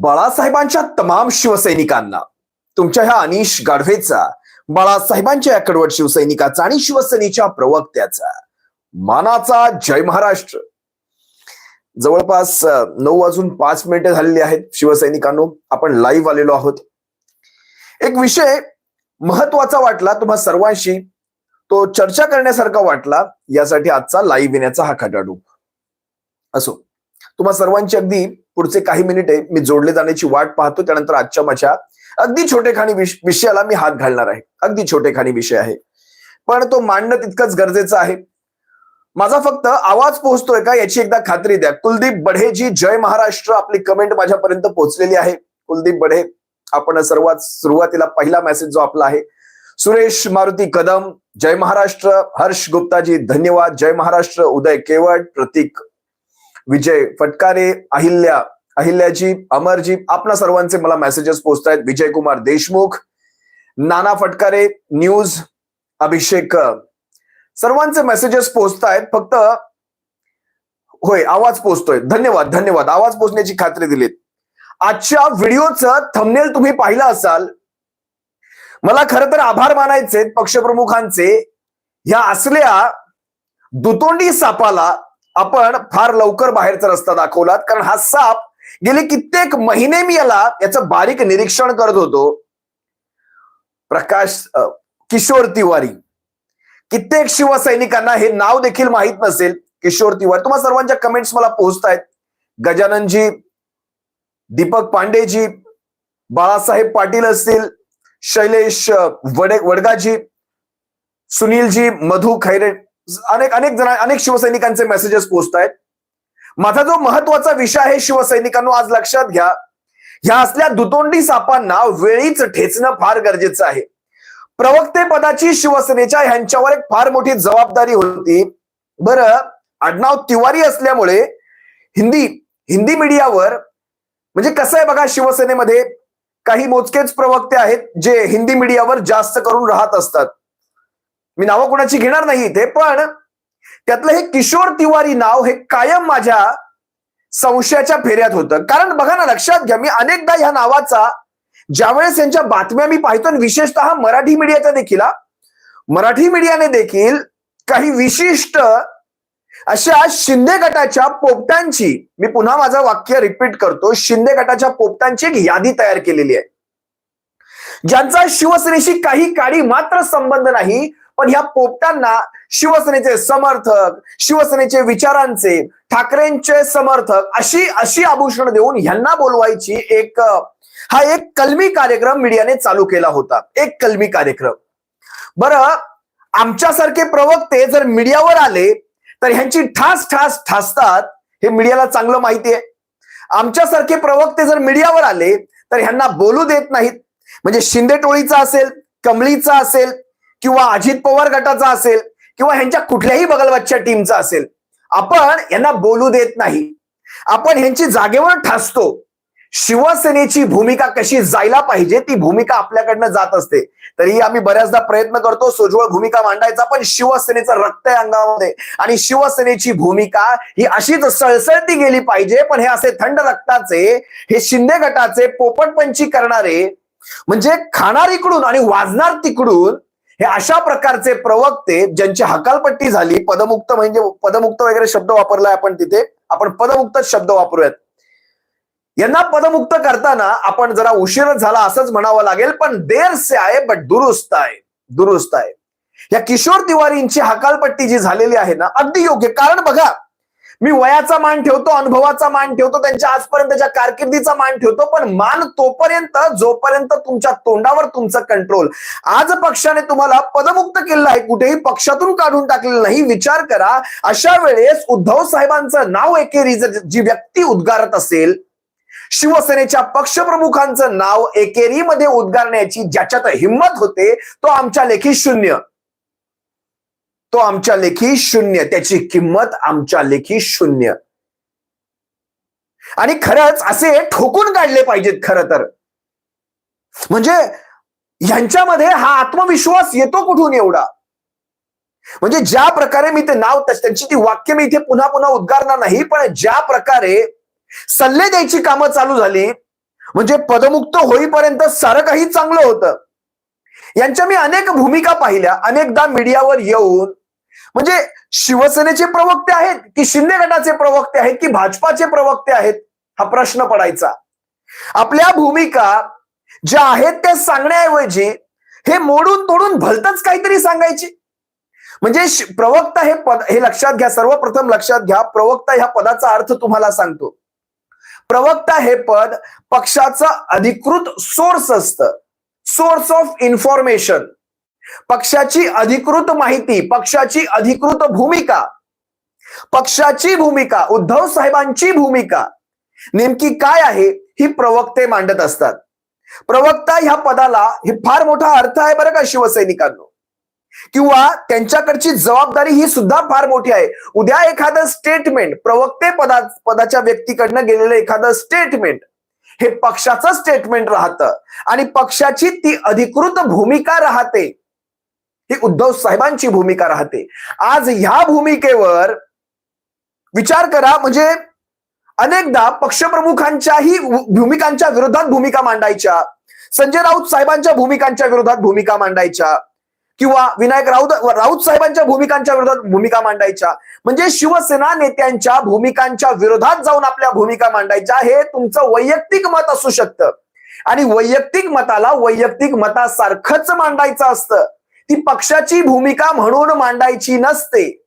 बाळासाहेबांच्या तमाम शिवसैनिकांना तुमच्या ह्या अनिश गाढवेचा बाळासाहेबांच्या या कडवट शिवसैनिकाचा आणि शिवसेनेच्या प्रवक्त्याचा मानाचा जय महाराष्ट्र. जवळपास नऊ वाजून पाच मिनिटे झालेली आहेत शिवसैनिकांनो आपण लाईव्ह आलेलो आहोत. एक विषय महत्त्वाचा वाटला तुम्हा सर्वांशी तो चर्चा करण्यासारखा वाटला यासाठी आजचा लाईव्ह येण्याचा हा खटाडू असो तुम्हा सर्वांची अगदी पुढचे काही मिनिटे मी जोडले जाण्याची वाट पाहतो. त्यानंतर आजच्या माझ्या अगदी छोटेखानी विषयाला मी हात घालणार आहे. अगदी छोटेखानी विषय आहे. पण तो मांडणं तितकंच गरजेचं आहे. माझा फक्त आवाज पोहोचतोय का याची एकदा खात्री द्या. कुलदीप बढेजी जय महाराष्ट्र आपली कमेंट माझ्यापर्यंत पोहोचलेली आहे. कुलदीप बढे आपण सर्वात सुरुवातीला पहिला मेसेज जो आपला आहे. सुरेश मारुती कदम जय महाराष्ट्र हर्ष गुप्ताजी धन्यवाद. जय महाराष्ट्र उदय केवट प्रतीक विजय फटकारे अहिल्या अहिल्याजी अमरजी आपणा सर्वांचे मला मेसेजेस पोहोचत आहेत विजय कुमार देशमुख नाना फटकारे न्यूज अभिषेक. सर्वांचे मेसेजेस पोहोचत आहेत फक्त होय आवाज पोहोचतोय धन्यवाद धन्यवाद. आवाज पोहोचण्याची खात्री दिलीत. आजच्या व्हिडिओचं थंबनेल तुम्ही पाहिलं असाल मला खर तर आभार मानायचे पक्षप्रमुखांचे. ह्या असल्या दुतोंडी सापाला आपण फार लवकर बाहेरचा रस्ता दाखवलात कारण हा साप गेले कित्येक महिने मी याला याचं बारीक निरीक्षण करत होतो. प्रकाश किशोर तिवारी. कित्येक शिवसैनिकांना हे नाव देखील माहीत नसेल. किशोर तिवारी तुम्हाला सर्वांच्या कमेंट्स मला पोहोचत आहेत गजाननजी दीपक पांडेजी बाळासाहेब पाटील असतील शैलेश वडे वडगाजी सुनीलजी मधु खैरे अनेक अनेक जण अनेक शिवसैनिकांचे मेसेजेस पोहोचत आहेत. माझा जो महत्त्वाचा विषय आहे शिवसैनिकांनो आज लक्षात घ्या. ह्या असल्या दुतोंडी सापांना वेळीच ठेचणं फार गरजेचं आहे. प्रवक्ते पदाची शिवसेनेच्या ह्यांच्यावर एक फार मोठी जबाबदारी होती. बरं आडनाव तिवारी असल्यामुळे हिंदी हिंदी मीडियावर म्हणजे कसं आहे बघा शिवसेनेमध्ये काही मोजकेच प्रवक्ते आहेत जे हिंदी मीडियावर जास्त करून राहत असतात. मी नावं कोणाची घेणार नाही इथे पण त्यातलं हे किशोर तिवारी नाव हे कायम माझ्या संशयाच्या फेऱ्यात होतं. कारण बघा ना लक्षात घ्या मी अनेकदा ह्या नावाचा ज्यावेळेस यांच्या बातम्या मी पाहतो आणि विशेषतः मराठी मीडियाचा देखील मराठी मीडियाने देखील काही विशिष्ट अशा शिंदे गटाच्या पोपटांची मी पुन्हा माझं वाक्य रिपीट करतो शिंदे गटाच्या पोपटांची एक यादी तयार केलेली आहे. ज्यांचा शिवसेनेशी काही काळी मात्र संबंध नाही पण ह्या पोपटांना शिवसेनेचे समर्थक शिवसेनेचे विचारांचे ठाकरेंचे समर्थक अशी अशी आभूषण देऊन ह्यांना बोलवायची एक हा एक कलमी कार्यक्रम मीडियाने चालू केला होता. एक कलमी कार्यक्रम. बरं आमच्यासारखे प्रवक्ते जर मीडियावर आले तर ह्यांची ठास ठास ठासतात हे मीडियाला चांगलं माहिती आहे आमच्यासारखे प्रवक्ते जर मीडियावर आले तर ह्यांना बोलू देत नाहीत. म्हणजे शिंदे टोळीचा असेल कमळीचा असेल किंवा अजित पवार गटाचा असेल किंवा ह्यांच्या कुठल्याही बगलबाजच्या टीमचा असेल आपण यांना बोलू देत नाही. आपण ह्यांची जागेवर ठासतो. शिवसेनेची भूमिका कशी जायला पाहिजे ती भूमिका आपल्याकडनं जात असते. तरीही आम्ही बऱ्याचदा प्रयत्न करतो सोज्वळ भूमिका मांडायचा पण शिवसेनेचं रक्त आहे अंगामध्ये. आणि शिवसेनेची भूमिका ही अशीच सळसळती गेली पाहिजे पण हे असे थंड रक्ताचे हे शिंदे गटाचे पोपटपंची करणारे म्हणजे खाणार इकडून आणि वाजणार तिकडून हे अशा प्रकारचे प्रवक्ते ज्यांची हकालपट्टी झाली पदमुक्त म्हणजे पदमुक्त वगैरे शब्द वापरलाय आपण तिथे आपण पदमुक्तच शब्द वापरूयात. यांना पदमुक्त करताना आपण जरा उशीर झाला असंच म्हणावं लागेल पण देर से आहे बट दुरुस्त आहे दुरुस्त आहे. या किशोर तिवारींची हकालपट्टी जी झालेली आहे ना अगदी योग्य. कारण बघा मी वयाचा मान ठेवतो अनुभवाचा मान ठेवतो त्यांच्या आजपर्यंतच्या कारकिर्दीचा मान ठेवतो पण मान तोपर्यंत जोपर्यंत तुमच्या तोंडावर तुमचं कंट्रोल आज पक्षाने तुम्हाला पदमुक्त केलेलं आहे कुठेही पक्षातून काढून टाकलेलं नाही. विचार करा अशा वेळेस उद्धव साहेबांचं नाव एकेरी जर जी व्यक्ती उद्गारत असेल शिवसेनेच्या पक्षप्रमुखांचं नाव एकेरीमध्ये उद्गारण्याची ज्याच्यात हिंमत होते तो आमच्या लेखी शून्य. तो आमच्या लेखी शून्य त्याची किंमत आमच्या लेखी शून्य. आणि खरंच असे ठोकून काढले पाहिजेत खरं तर. म्हणजे यांच्यामध्ये हा आत्मविश्वास येतो कुठून एवढा? म्हणजे ज्या प्रकारे मी ते नाव त्यांची ती वाक्य मी इथे पुन्हा पुन्हा उद्गारणार नाही पण ज्या प्रकारे सल्ले द्यायची कामं चालू झाली म्हणजे पदमुक्त होईपर्यंत सारं काही चांगलं होतं. यांच्या मी अनेक भूमिका पाहिल्या अनेकदा मीडियावर येऊन म्हणजे शिवसेनेचे प्रवक्ते आहेत की शिंदे गटाचे प्रवक्ते आहेत की भाजपाचे प्रवक्ते आहेत? हा प्रश्न पडायचा. आपल्या भूमिका ज्या आहेत त्या सांगण्याऐवजी हे मोडून तोडून भलतच काहीतरी सांगायची. म्हणजे प्रवक्ता हे पद हे लक्षात घ्या सर्वप्रथम लक्षात घ्या प्रवक्ता ह्या पदाचा अर्थ तुम्हाला सांगतो. प्रवक्ता हे पद पक्षाचं अधिकृत सोर्स असतं. सोर्स ऑफ इन्फॉर्मेशन पक्षाची अधिकृत माहिती पक्षाची अधिकृत भूमिका पक्षाची भूमिका उद्धव साहेबांची भूमिका नेमकी काय आहे ही प्रवक्ते मांडत असतात. प्रवक्ता ह्या पदाला हे फार मोठा अर्थ आहे बरं का शिवसैनिकांनो. किंवा त्यांच्याकडची जबाबदारी ही सुद्धा फार मोठी आहे. उद्या एखादं स्टेटमेंट प्रवक्ते पदा पदाच्या व्यक्तीकडनं गेलेलं एखादं स्टेटमेंट हे पक्षाचं स्टेटमेंट राहतं. आणि पक्षाची ती अधिकृत भूमिका राहते. ही उद्धव साहेबांची भूमिका राहते. आज ह्या भूमिकेवर विचार करा म्हणजे अनेकदा पक्षप्रमुखांच्याही भूमिकांच्या विरोधात भूमिका मांडायच्या संजय राऊत साहेबांच्या भूमिकांच्या विरोधात भूमिका मांडायच्या किंवा विनायक राऊत राऊत साहेबांच्या भूमिकांच्या विरोधात भूमिका मांडायच्या म्हणजे शिवसेना नेत्यांच्या भूमिकांच्या विरोधात जाऊन आपल्या भूमिका मांडायच्या हे तुमचं वैयक्तिक मत असू शकतं. आणि वैयक्तिक मताला वैयक्तिक मतासारखंच मांडायचं असतं. ती पक्षाची भूमिका म्हणून मांडायची नसते.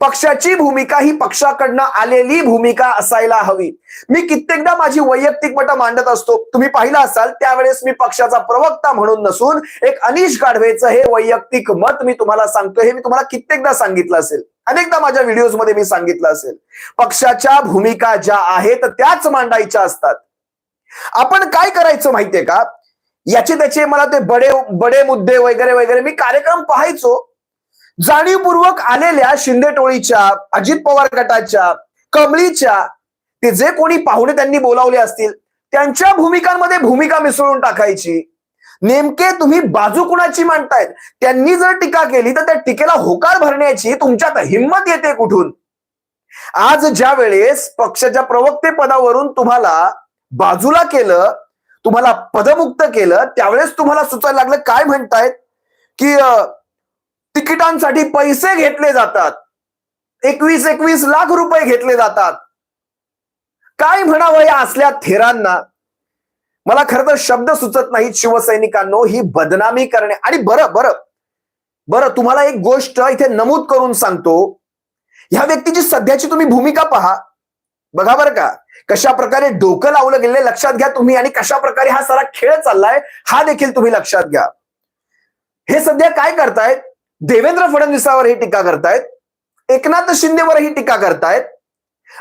पक्षाची भूमिका ही पक्षाकडनं आलेली भूमिका असायला हवी. मी कित्येकदा माझी वैयक्तिक मतं मांडत असतो. तुम्ही पाहिलं असाल त्यावेळेस मी पक्षाचा प्रवक्ता म्हणून नसून एक अनिश गाढवेचं हे वैयक्तिक मत मी तुम्हाला सांगतो हे मी तुम्हाला कित्येकदा सांगितलं असेल. अनेकदा माझ्या व्हिडिओजमध्ये मी सांगितलं असेल. पक्षाच्या भूमिका ज्या आहेत त्याच मांडायच्या असतात. आपण काय करायचं माहितीये का? याचे त्याचे मला ते बडे बडे मुद्दे वगैरे वगैरे मी कार्यक्रम पाहायचो. जाणीवपूर्वक आलेल्या शिंदे टोळीच्या अजित पवार गटाच्या कमळीच्या ते जे कोणी पाहुणे त्यांनी बोलावले असतील त्यांच्या भूमिकांमध्ये भूमिका मिसळून टाकायची. नेमके तुम्ही बाजू कुणाची मांडतायत? त्यांनी जर टीका केली तर त्या टीकेला होकार भरण्याची तुमच्यात हिंमत येते कुठून? आज ज्या वेळेस पक्षाच्या प्रवक्ते पदावरून तुम्हाला बाजूला केलं तुम्हाला पदमुक्त केलं त्यावेळेस तुम्हाला सुचायला लागलं. काय म्हणतायत? की तिकिटांसाठी पैसे घेतले जातात. एकवीस एकवीस लाख रुपये घेतले जातात. काय म्हणावं या असल्या थेरांना? मला खरं तर शब्द सुचत नाहीत शिवसैनिकांनो ही बदनामी करणे. आणि बरं बरं. बरं तुम्हाला एक गोष्ट इथे नमूद करून सांगतो. ह्या व्यक्तीची सध्याची तुम्ही भूमिका पहा. बघा बरं का कशा प्रकारे डोकं लावलं गेले लक्षात घ्या तुम्ही आणि कशा प्रकारे हा सारा खेळ चाललाय हा देखील तुम्ही लक्षात घ्या. हे सध्या काय करतायत? देवेंद्र फडणवीसावर ही टीका करतायत एकनाथ शिंदेवरही टीका करतायत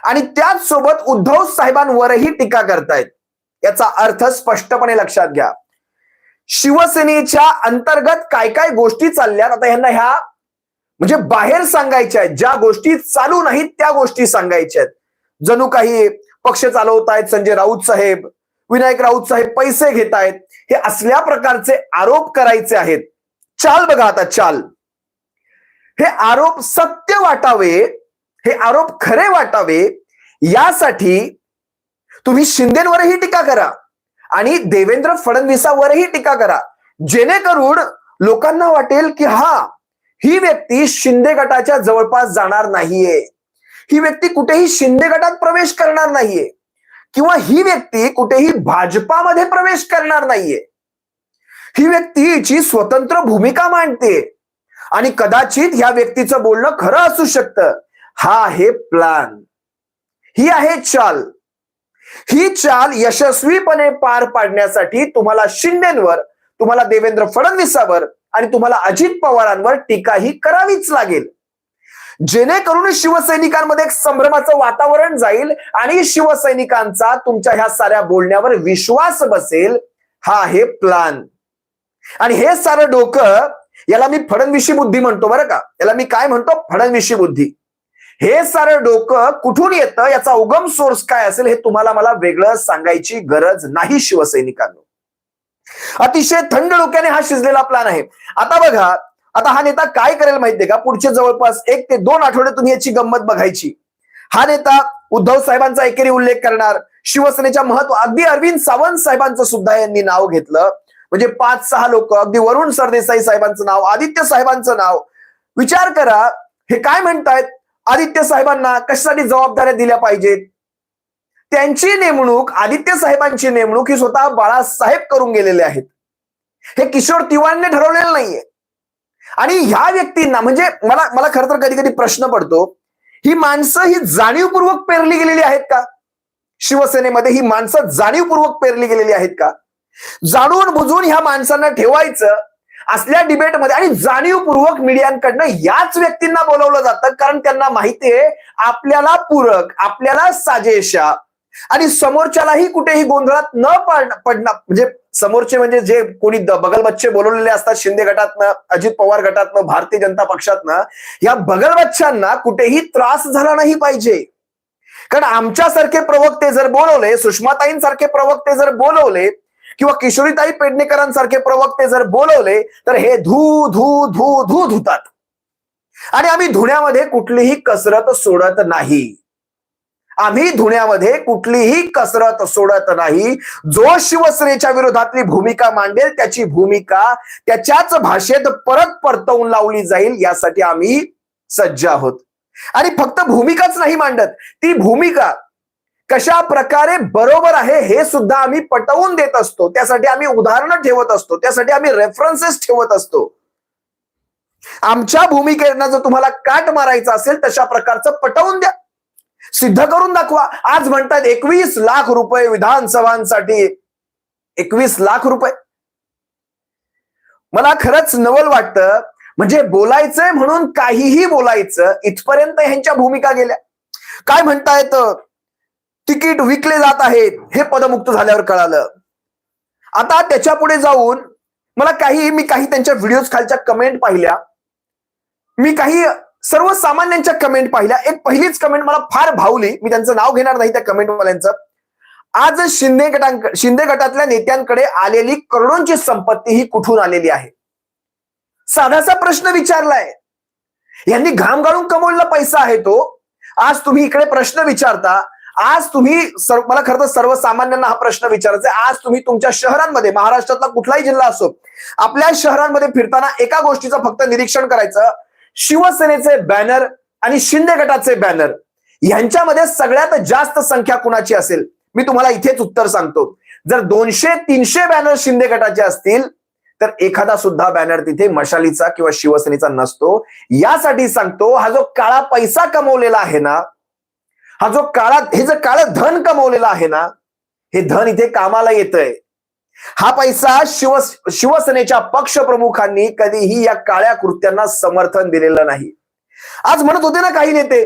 आणि त्याच सोबत उद्धव साहेबांवरही टीका करतायत. याचा अर्थ स्पष्टपणे लक्षात घ्या. शिवसेनेच्या अंतर्गत काय काय गोष्टी चालल्यात आता ह्यांना ह्या म्हणजे बाहेर सांगायच्या आहेत ज्या गोष्टी चालू नाहीत त्या गोष्टी सांगायच्या आहेत. जणू काही पक्ष चालवतायत संजय राऊत साहेब विनायक राऊत साहेब पैसे घेत आहेत हे असल्या प्रकारचे आरोप करायचे आहेत. चाल बघा आता चाल. हे आरोप सत्य वाटावे हे आरोप खरे वाटावे यासाठी तुम्ही शिंदेवरही टीका करा आणि देवेंद्र फडणवीसावरही टीका करा. जेणेकरून लोकांना वाटेल की हा ही व्यक्ती शिंदे गटाच्या जवळपास जाणार नाहीये. ही व्यक्ती कुठेही शिंदे गटात प्रवेश करणार नाहीये. किंवा ही व्यक्ती कुठेही भाजपामध्ये प्रवेश करणार नाहीये. ही व्यक्ती हिची स्वतंत्र भूमिका मांडते. आणि कदाचित ह्या व्यक्तीचं बोलणं खरं असू शकतं. हा आहे प्लान ही आहे चाल. ही चाल यशस्वीपणे पार पाडण्यासाठी तुम्हाला शिंदेवर तुम्हाला देवेंद्र फडणवीसावर आणि तुम्हाला अजित पवारांवर टीका ही करावीच लागेल. जेणेकरून शिवसैनिकांमध्ये एक संभ्रमाचं वातावरण जाईल आणि शिवसैनिकांचा तुमच्या ह्या साऱ्या बोलण्यावर विश्वास बसेल हा आहे प्लान आणि हे सारं डोकं याला मी फडणवीशी बुद्धी म्हणतो बरं का. याला मी काय म्हणतो? फडणवीशी बुद्धी. हे सारं डोकं कुठून येतं? याचा उगम सोर्स काय असेल हे तुम्हाला मला वेगळं सांगायची गरज नाही शिवसैनिकांना अतिशय थंड डोक्याने हा शिजलेला प्लान आहे. आता बघा आता हा नेता काय करेल माहितीये का? पुढचे जवळपास एक ते दोन आठवडे तुम्ही याची गंमत बघायची. हा नेता उद्धव साहेबांचा एकेरी उल्लेख करणार. शिवसेनेच्या महत्त्व अगदी अरविंद सावंत साहेबांचं सुद्धा यांनी नाव घेतलं. म्हणजे पाच सहा लोक अगदी वरुण सरदेसाई साहेबांचं नाव आदित्य साहेबांचं नाव. विचार करा हे काय म्हणतायत? आदित्य साहेबांना कशासाठी जबाबदाऱ्या दिल्या पाहिजेत? त्यांची नेमणूक आदित्य साहेबांची नेमणूक ही स्वतः बाळासाहेब करून गेलेले आहेत. हे किशोर तिवारने ठरवलेलं नाहीये. आणि ह्या व्यक्तींना म्हणजे मला मला खरं तर कधी कधी प्रश्न पडतो ही माणसं ही जाणीवपूर्वक पेरली गेलेली आहेत का? शिवसेनेमध्ये ही माणसं जाणीवपूर्वक पेरली गेलेली आहेत का? जाणून बुजून ह्या माणसांना ठेवायचं असल्या डिबेटमध्ये आणि जाणीवपूर्वक मीडियांकडनं याच व्यक्तींना बोलवलं जातं कारण त्यांना माहितीये आपल्याला पूरक आपल्याला साजेशा आणि समोरच्यालाही कुठेही गोंधळात न पडणार म्हणजे समोरचे म्हणजे जे कोणी बगलबच्चे बोलवलेले असतात शिंदे गटातनं अजित पवार गटातनं भारतीय जनता पक्षातनं या बगलबच्च्यांना कुठेही त्रास झाला नाही पाहिजे. कारण आमच्यासारखे प्रवक्ते जर बोलवले सुषमाताईंसारखे प्रवक्ते जर बोलवले किंवा किशोरीताई पेडणेकरांसारखे प्रवक्ते जर बोलवले तर हे धू धू धू धू धुतात. आणि आम्ही धुण्यामध्ये कुठलीही कसरत सोडत नाही. आम्ही धुण्यामध्ये कुठलीही कसरत सोडत नाही. जो शिवसेनेच्या विरोधातली भूमिका मांडेल त्याची भूमिका त्याच्याच भाषेत परत परतवून लावली जाईल यासाठी आम्ही सज्ज आहोत. आणि फक्त भूमिकाच नाही मांडत ती भूमिका कशा प्रकारे बरोबर आहे हे सुद्धा आम्ही पटवून देत असतो. त्यासाठी आम्ही उदाहरणं ठेवत असतो त्यासाठी आम्ही रेफरन्सेस ठेवत असतो. आमच्या भूमिकेनं जर तुम्हाला काट मारायचा असेल तशा प्रकारचं पटवून द्या. सिद्ध करून दाखवा. आज म्हणतात एकवीस लाख रुपये विधानसभांसाठी. एकवीस लाख रुपये. मला खरंच नवल वाटतं म्हणजे बोलायचंय म्हणून काहीही बोलायचं इथपर्यंत ह्यांच्या भूमिका गेल्या. काय म्हणतायत? तिकीट विकले जात आहेत हे पदमुक्त झाल्यावर कळालं. आता त्याच्या पुढे जाऊन मला काही मी काही त्यांच्या व्हिडिओज खालच्या कमेंट पाहिल्या. मी काही सर्वसामान्यांच्या कमेंट पाहिल्या. एक पहिलीच कमेंट मला फार भावली. मी त्यांचं नाव घेणार नाही त्या कमेंटवाल्यांचं आज शिंदे गटांक शिंदे गटातल्या नेत्यांकडे आलेली करोडोंची संपत्ती ही कुठून आलेली आहे? साधासा प्रश्न विचारलाय. यांनी घाम गाळून कमवलेला पैसा आहे तो. आज तुम्ही इकडे प्रश्न विचारता. आज तुम्ही सर्व मला खरं तर सर्वसामान्यांना हा प्रश्न विचारायचा आज तुम्ही तुमच्या शहरांमध्ये महाराष्ट्रातला कुठलाही जिल्हा असो आपल्या शहरांमध्ये फिरताना एका गोष्टीचं फक्त निरीक्षण करायचं. शिवसेनेचे बॅनर आणि शिंदे गटाचे बॅनर यांच्यामध्ये सगळ्यात जास्त संख्या कुणाची असेल? मी तुम्हाला इथेच उत्तर सांगतो. जर दोनशे तीनशे बॅनर शिंदे गटाचे असतील तर एखादा सुद्धा बॅनर तिथे मशालीचा किंवा शिवसेनेचा नसतो. यासाठी सांगतो हा जो काळा पैसा कमवलेला आहे ना हा जो काळा हे जे काळं धन कमवलेलं आहे ना हे धन इथे कामाला येतंय. हा पैसा शिव शिवसेनेच्या पक्षप्रमुखांनी कधीही या काळ्या कृत्यांना समर्थन दिलेलं नाही. आज म्हणत होते ना काही नेते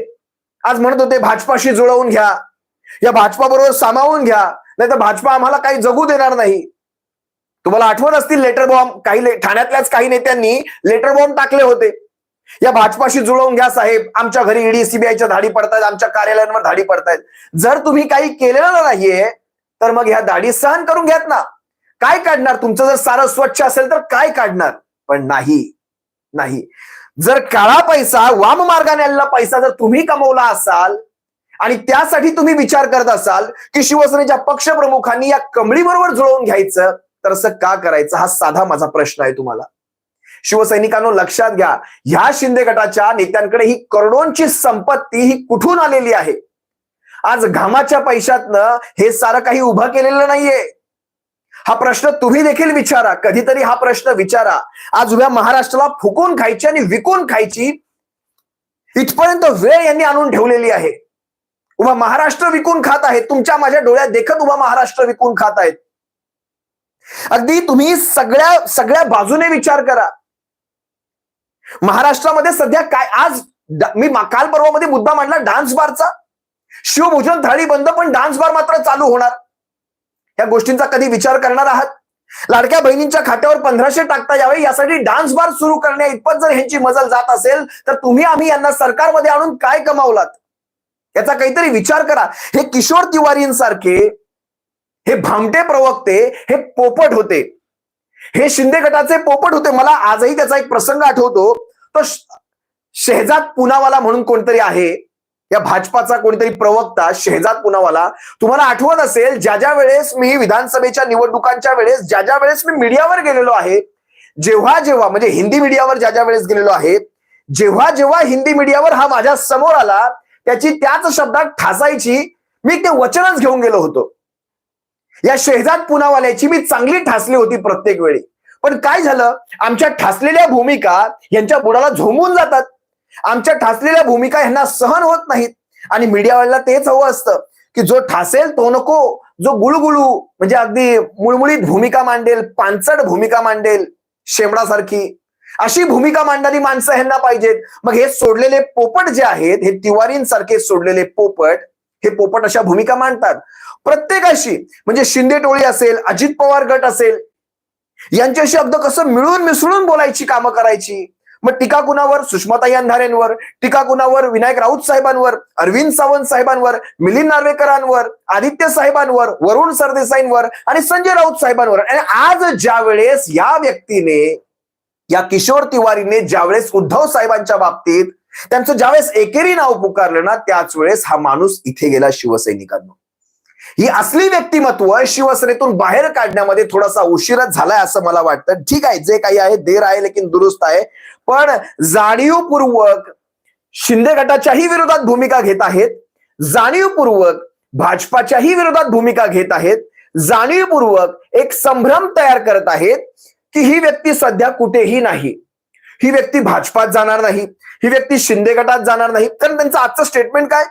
आज म्हणत होते भाजपाशी जुळवून घ्या या भाजपा बरोबर सामावून घ्या नाही तर भाजपा आम्हाला काही जगू देणार नाही. तुम्हाला आठवत असतील लेटर बॉम्ब काही ठाण्यातल्याच काही नेत्यांनी लेटर बॉम्ब टाकले होते. या भाजपाशी जुळवून घ्या साहेब आमच्या घरी ईडी सीबीआयच्या धाडी पडतायत आमच्या कार्यालयांवर धाडी पडतायत. जर तुम्ही काही केलेलं नाहीये तर मग ह्या धाडी सहन करून घ्यात ना. काय काढणार? तुमचं जर सारं स्वच्छ असेल तर काय काढणार? पण नाही. नाही. जर काळा पैसा वाम मार्गाने आलेला पैसा जर तुम्ही कमवला असाल आणि त्यासाठी तुम्ही विचार करत असाल की शिवसेनेच्या पक्षप्रमुखांनी या कमळीबरोबर जुळवून घ्यायचं तर असं का करायचं? हा साधा माझा प्रश्न आहे तुम्हाला. शिवसैनिकांनो लक्षात घ्या ह्या शिंदे गटाच्या नेत्यांकडे ही करोडोंची संपत्ती ही कुठून आलेली आहे? आज घामाच्या पैशातनं हे सारं काही उभं केलेलं नाहीये. हा प्रश्न तुम्ही देखील विचारा कधीतरी हा प्रश्न विचारा. आज उभ्या महाराष्ट्राला फुकून खायची आणि विकून खायची इथपर्यंत वेळ यांनी आणून ठेवलेली आहे. उभा महाराष्ट्र विकून खात आहे तुमच्या माझ्या डोळ्यात देखत उभा महाराष्ट्र विकून खात आहेत. अगदी तुम्ही सगळ्या सगळ्या बाजूने विचार करा. महाराष्ट्रामध्ये सध्या काय आज मी काल परवामध्ये मुद्दा मांडला डान्स बारचा. शिवभोजन थाळी बंद पण डान्स बार मात्र चालू होणार. या गोष्टींचा कधी विचार करणार आहात? लाडक्या बहिणींच्या खात्यावर पंधराशे टाकता यावे यासाठी डान्स बार सुरू करण्या इतपत जर ह्यांची मजल जात असेल तर तुम्ही आम्ही यांना सरकारमध्ये आणून काय कमावलात? याचा काहीतरी विचार करा. हे किशोर तिवारींसारखे हे भामटे प्रवक्ते हे पोपट होते. हे शिंदे गटाचे पोपट होते. मला आजही त्याचा एक प्रसंग आठवतो. तो शहजाद पुनावाला म्हणून कोणतरी आहे. या भाजपाचा कोणीतरी प्रवक्ता शहजाद पुनावाला तुम्हाला आठवण असेल ज्या ज्या वेळेस मी विधानसभेच्या निवडणुकांच्या वेळेस ज्या ज्या वेळेस मी मीडियावर गेलेलो आहे जेव्हा जेव्हा म्हणजे हिंदी मीडियावर ज्या ज्या वेळेस गेलेलो आहे जेव्हा जेव्हा हिंदी मीडियावर हा माझ्यासमोर आला त्याची त्याच शब्दात ठासायची मी ते वचनच घेऊन गेलो होतो. या शहजाद पुनावाल्याची मी चांगली ठासली होती प्रत्येक वेळी. पण काय झालं? आमच्या ठासलेल्या भूमिका यांच्या बुडाला झोमून जातात. आमच्या ठासलेल्या भूमिका यांना सहन होत नाहीत. आणि मीडियावाल्याला तेच हवं असतं की जो ठासेल तो नको जो गुळगुळू म्हणजे अगदी मुळमुळीत भूमिका मांडेल पानचड भूमिका मांडेल शेमडासारखी अशी भूमिका मांडणारी माणसं ह्यांना पाहिजेत. मग हे सोडलेले पोपट जे आहेत हे तिवारींसारखे सोडलेले पोपट हे पोपट अशा भूमिका मांडतात. प्रत्येकाशी म्हणजे शिंदे टोळी असेल अजित पवार गट असेल यांच्याशी अगदी कसं मिळून मिसळून बोलायची कामं करायची मग टीका कुणावर? सुषमाताई अंधारेंवर. टीका कुणावर? विनायक राऊत साहेबांवर. अरविंद सावंत साहेबांवर. मिलिंद नार्वेकरांवर. आदित्य साहेबांवर. वरुण सरदेसाईंवर. आणि संजय राऊत साहेबांवर. आणि आज ज्या वेळेस या व्यक्तीने या किशोर तिवारीने ज्यावेळेस उद्धव साहेबांच्या बाबतीत त्यांचं ज्यावेळेस एकेरी नाव पुकारलं ना त्याच वेळेस हा माणूस इथे गेला शिवसैनिकांना ही असली व्यक्तिमत्व शिवसेनेतून बाहेर काढण्यामध्ये थोडासा उशीरच झालाय असं मला वाटतं. ठीक आहे जे काही आहे देर आहे लेकिन दुरुस्त आहे. पण जाणीवपूर्वक शिंदे गटाच्याही विरोधात भूमिका घेत आहेत. जाणीवपूर्वक भाजपाच्याही विरोधात भूमिका घेत आहेत. जाणीवपूर्वक एक संभ्रम तयार करत आहेत की ही व्यक्ती सध्या कुठेही नाही. ही व्यक्ती भाजपात जाणार नाही. ही व्यक्ती शिंदे गटात जाणार नाही. कारण त्यांचं आजचं स्टेटमेंट काय?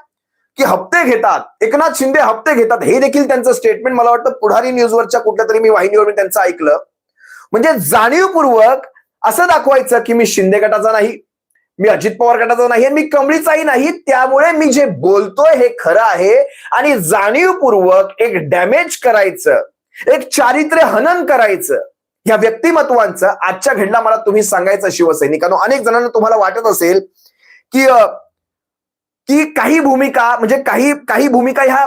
की हप्ते घेतात. एकनाथ शिंदे हप्ते घेतात. हे देखील त्यांचं स्टेटमेंट मला वाटतं पुढारी न्यूजवरच्या कुठल्या तरी मी वाहिनीवर मी त्यांचं ऐकलं. म्हणजे जाणीवपूर्वक असं दाखवायचं की मी शिंदे गटाचा नाही मी अजित पवार गटाचा नाही आणि मी कमळीचाही नाही. त्यामुळे मी जे बोलतोय हे खरं आहे आणि जाणीवपूर्वक एक डॅमेज करायचं एक चारित्र्य हनन करायचं या व्यक्तिमत्वांचं आजच्या घडला मला तुम्ही सांगायचं शिवसैनिकांनो. अनेक जणांना तुम्हाला वाटत असेल की की काही भूमिका म्हणजे काही काही भूमिका ह्या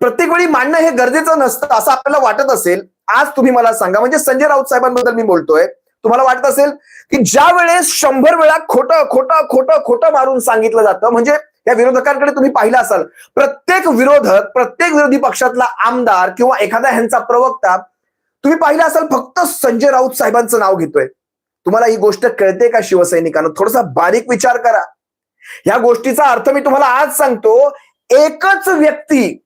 प्रत्येक वेळी मांडणं हे गरजेचं नसतं असं आपल्याला वाटत असेल. आज तुम्ही मला सांगा म्हणजे संजय राऊत साहेबांबद्दल मी बोलतोय. तुम्हाला वाटत असेल की ज्या वेळेस शंभर वेळा खोटं खोटं खोटं खोटं मारून सांगितलं जातं म्हणजे या विरोधकांकडे तुम्ही पाहिलं असाल प्रत्येक विरोधक प्रत्येक विरोधी पक्षातला आमदार किंवा एखादा ह्यांचा प्रवक्ता तुम्ही पाहिलं असाल फक्त संजय राऊत साहेबांचं नाव घेतोय. तुम्हाला ही गोष्ट कळते का शिवसैनिकांना? थोडासा बारीक विचार करा. या गोष्टीचा अर्थ मी तुम्हाला आज सांगतो एकच व्यक्ती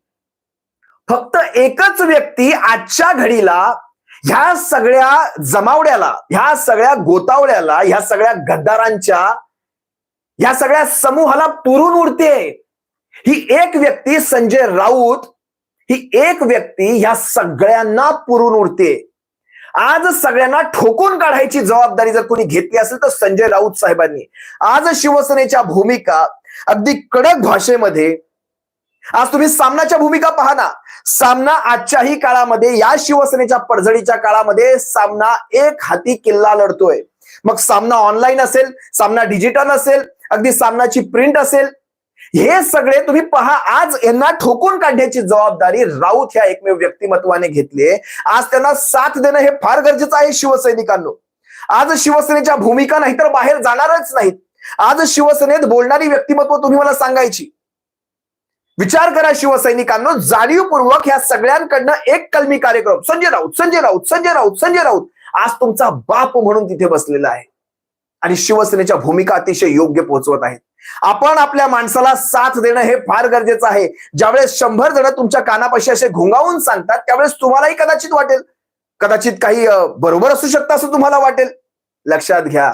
फक्त एकच व्यक्ती आजच्या घडीला ह्या सगळ्या जमावड्याला ह्या सगळ्या गोतावड्याला ह्या सगळ्या गद्दारांच्या ह्या सगळ्या समूहाला पुरून उरते ही एक व्यक्ती संजय राऊत ही एक व्यक्ती ह्या सगळ्यांना पुरून उरते आज सगळ्यांना ठोकून काढायची जबाबदारी जर कोणी घेतली असेल तर संजय राऊत साहेबांनी. आज शिवसेनेच्या भूमिका अगदी कडक भाषेमध्ये आज तुम्ही सामनाच्या भूमिका पहा ना. सामना आजच्याही काळामध्ये या शिवसेनेच्या पडझडीच्या काळामध्ये सामना एक हाती किल्ला लढतोय. मग सामना ऑनलाईन असेल सामना डिजिटल असेल अगदी सामनाची प्रिंट असेल हे सगळे तुम्ही पहा आज यांना ठोकून काढण्याची जबाबदारी राऊत ह्या एकमेव व्यक्तिमत्वाने घेतली आज त्यांना साथ देणं हे फार गरजेचं आहे शिवसैनिकांनो. आज शिवसेनेच्या भूमिका नाहीतर बाहेर जाणारच नाहीत. आज शिवसेनेत बोलणारी व्यक्तिमत्व तुम्ही मला सांगायची. विचार करा शिवसैनिकांनो जाणीवपूर्वक ह्या सगळ्यांकडनं एक कलमी कार्यक्रम. संजय राऊत संजय राऊत संजय राऊत संजय राऊत. आज तुमचा बाप म्हणून तिथे बसलेला आहे. आणि शिवसेनेच्या भूमिका अतिशय योग्य पोहोचवत आहेत. आपण आपल्या माणसाला साथ देणं हे फार गरजेचं आहे. ज्यावेळेस शंभर जण तुमच्या कानापाशी असे घोंगावून सांगतात त्यावेळेस तुम्हालाही कदाचित वाटेल. कदाचित काही बरोबर असू शकतं असं तुम्हाला वाटेल. लक्षात घ्या.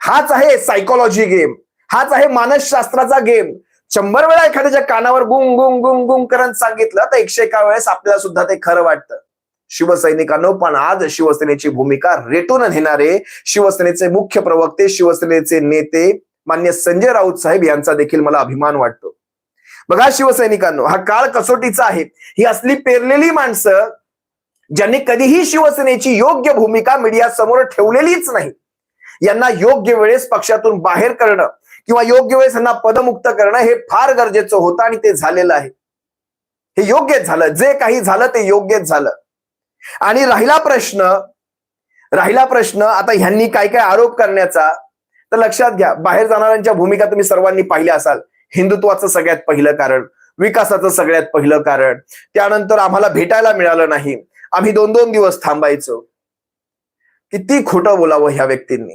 हाच आहे सायकोलॉजी गेम हाच आहे मानसशास्त्राचा गेम शंभर वेळा एखाद्याच्या कानावर गुंग गुंग गुंग गुंग करत सांगितलं तर एकशे एका वेळेस आपल्याला सुद्धा ते खरं वाटतं. शिवसैनिकांनो पण आज शिवसेनेची भूमिका रेटून नेणारे शिवसेनेचे मुख्य प्रवक्ते शिवसेनेचे नेते मान्य संजय राऊत साहेब यांचा देखील मला अभिमान वाटतो. बघा शिवसैनिकांनो हा काळ कसोटीचा आहे. ही असली पेरलेली माणसं ज्यांनी कधीही शिवसेनेची योग्य भूमिका मीडिया समोर ठेवलेलीच नाही यांना योग्य वेळेस पक्षातून बाहेर करणं किंवा योग्य वेळेस यांना पदमुक्त करणं हे फार गरजेचं होतं आणि ते झालेलं आहे. हे योग्यच झालं जे काही झालं ते योग्यच झालं. आणि राहिला प्रश्न राहिला प्रश्न आता ह्यांनी काय काय आरोप करण्याचा तर लक्षात घ्या बाहेर जाणाऱ्यांच्या भूमिका तुम्ही सर्वांनी पाहिल्या असाल. हिंदुत्वाचं सगळ्यात पहिलं कारण विकासाचं सगळ्यात पहिलं कारण. त्यानंतर आम्हाला भेटायला मिळालं नाही. आम्ही दोन दोन दिवस थांबायचो. किती खोटं बोलावं ह्या व्यक्तींनी.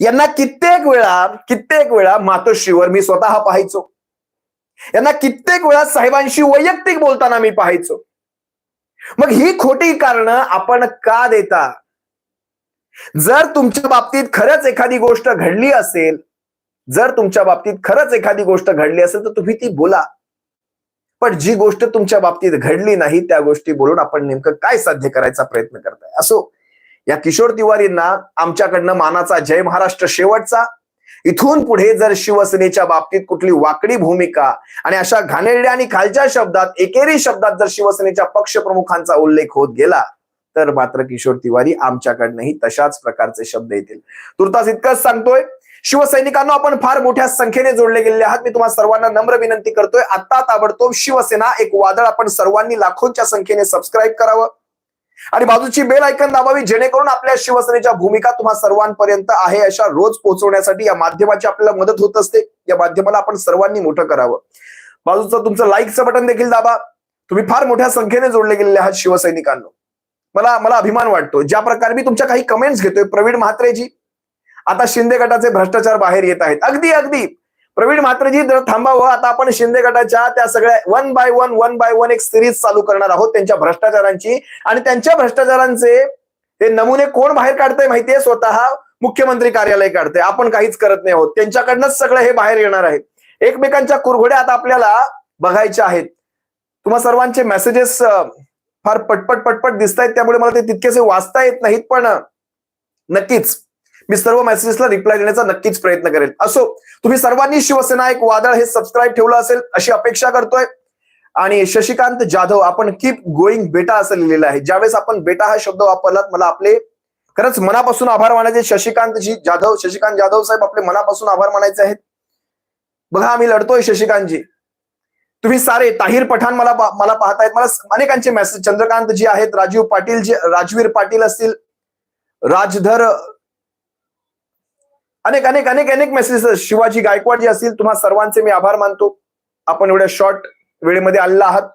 यांना कित्येक वेळा कित्येक वेळा मातोश्रीवर मी स्वतः पाहायचो. यांना कित्येक वेळा साहेबांशी वैयक्तिक बोलताना मी पाहायचो. मग ही खोटी कारणं आपण का देता? जर तुमच्या बाबतीत खरंच एखादी गोष्ट घडली असेल जर तुमच्या बाबतीत खरंच एखादी गोष्ट घडली असेल तर तुम्ही ती बोला. पण जी गोष्ट तुमच्या बाबतीत घडली नाही त्या गोष्टी बोलून आपण नेमकं काय साध्य करायचा प्रयत्न करताय? असो या किशोर तिवारींना आमच्याकडनं मानाचा जय महाराष्ट्र शेवटचा. इथून पुढे जर शिवसेनेच्या बाबतीत कुठली वाकडी भूमिका आणि अशा घाणेरड्या आणि खालच्या शब्दात एकेरी शब्दात जर शिवसेनेच्या पक्षप्रमुखांचा उल्लेख होत गेला तर मात्र किशोर तिवारी आमच्याकडनंही तशाच प्रकारचे शब्द येतील. तुर्तास इतकंच सांगतोय शिवसैनिकांना आपण फार मोठ्या संख्येने जोडले गेलेले आहात. मी तुम्हाला सर्वांना नम्र विनंती करतोय आता ताबडतोब शिवसेना एक वादळ आपण सर्वांनी लाखोंच्या संख्येने सबस्क्राईब करावं. आणि बाजूची बेल ऐकन दाबावी जेणेकरून आपल्या शिवसेनेच्या भूमिका तुम्हा सर्वांपर्यंत आहे अशा रोज पोहोचवण्यासाठी या माध्यमाची आपल्याला मदत होत असते. या माध्यमाला आपण सर्वांनी मोठं करावं. बाजूचं तुमचं लाईकचं बटन देखील दाबा. तुम्ही फार मोठ्या संख्येने जोडले गेलेले आहात शिवसैनिकांनो. मला मला अभिमान वाटतो. ज्या प्रकारे मी तुमच्या काही कमेंट्स घेतोय प्रवीण म्हात्रेजी आता शिंदे गटाचे भ्रष्टाचार बाहेर येत आहेत. अगदी अगदी. प्रवीण म्हात्रेजी जर थांबावं. आता आपण शिंदे गटाच्या त्या सगळ्या one by one one by one एक सिरीज चालू करणार आहोत त्यांच्या भ्रष्टाचारांची. आणि त्यांच्या भ्रष्टाचारांचे ते नमुने कोण बाहेर काढतंय माहितीये? स्वतः मुख्यमंत्री कार्यालय काढते आपण काहीच करत नाही आहोत. त्यांच्याकडनंच सगळं हे बाहेर येणार आहे. एकमेकांच्या कुरघोड्या आता आपल्याला बघायच्या आहेत. तुम्हा सर्वांचे मेसेजेस फार पटपट पटपट दिसत आहेत त्यामुळे मला ते तितकेसे वाचता येत नाहीत पण नक्कीच मी सर्व मेसेजेसला रिप्लाय देण्याचा नक्कीच प्रयत्न करेल. असो तुम्ही सर्वांनी शिवसेना एक वादळ हे सबस्क्राईब ठेवलं असेल अशी अपेक्षा करतोय. आणि शशिकांत जाधव आपण कीप गोईंग बेटा असं लिहिलेलं आहे. ज्यावेळेस आपण बेटा हा शब्द वापरलात मला आपले खरंच मनापासून आभार मानायचे. शशिकांतजी जाधव शशिकांत जाधव साहेब आपले मनापासून आभार मानायचे आहेत. बघा आम्ही लढतोय शशिकांतजी. तुम्ही सारे ताहिर पठाण मला मला पाहतायत. मला अनेकांचे मेसेज चंद्रकांत जी आहेत राजीव पाटील जे राजवीर पाटील असतील राजधर अनेक अनेक अनेक अनेक मेसेजेस शिवाजी गायकवाड जे असतील तुम्हा सर्वांचे मी आभार मानतो. आपण एवढ्या शॉर्ट वेळेमध्ये आलेला आहात.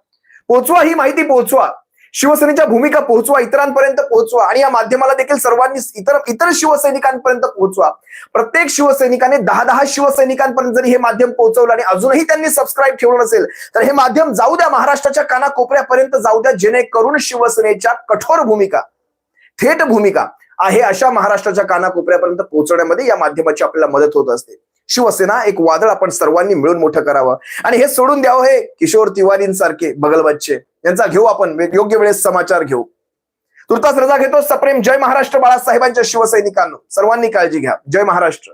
पोहोचवा ही माहिती पोहोचवा शिवसेनेच्या भूमिका पोहोचवा इतरांपर्यंत पोहोचवा आणि या माध्यमाला देखील सर्वांनी इतर इतर शिवसैनिकांपर्यंत पोहोचवा. प्रत्येक शिवसैनिकाने दहा दहा शिवसैनिकांपर्यंत जरी हे माध्यम पोहोचवलं आणि अजूनही त्यांनी सबस्क्राईब ठेवलं नसेल तर हे माध्यम जाऊ द्या महाराष्ट्राच्या कानाकोपऱ्यापर्यंत जाऊ द्या जेणेकरून शिवसेनेच्या कठोर भूमिका थेट भूमिका आहे अशा महाराष्ट्राच्या कानाकोपऱ्यापर्यंत पोहोचवण्यामध्ये या माध्यमाची आपल्याला मदत होत असते. शिवसेना एक वादळ आपण सर्वांनी मिळून मोठं करावं. आणि हे सोडून द्यावं हे किशोर तिवारींसारखे बगलबच्चे यांचा घेऊ आपण योग्य वेळेस समाचार घेऊ. तुर्तास रजा घेतो. सप्रेम जय महाराष्ट्र बाळासाहेबांच्या शिवसैनिकांनो. सर्वांनी काळजी घ्या. जय महाराष्ट्र.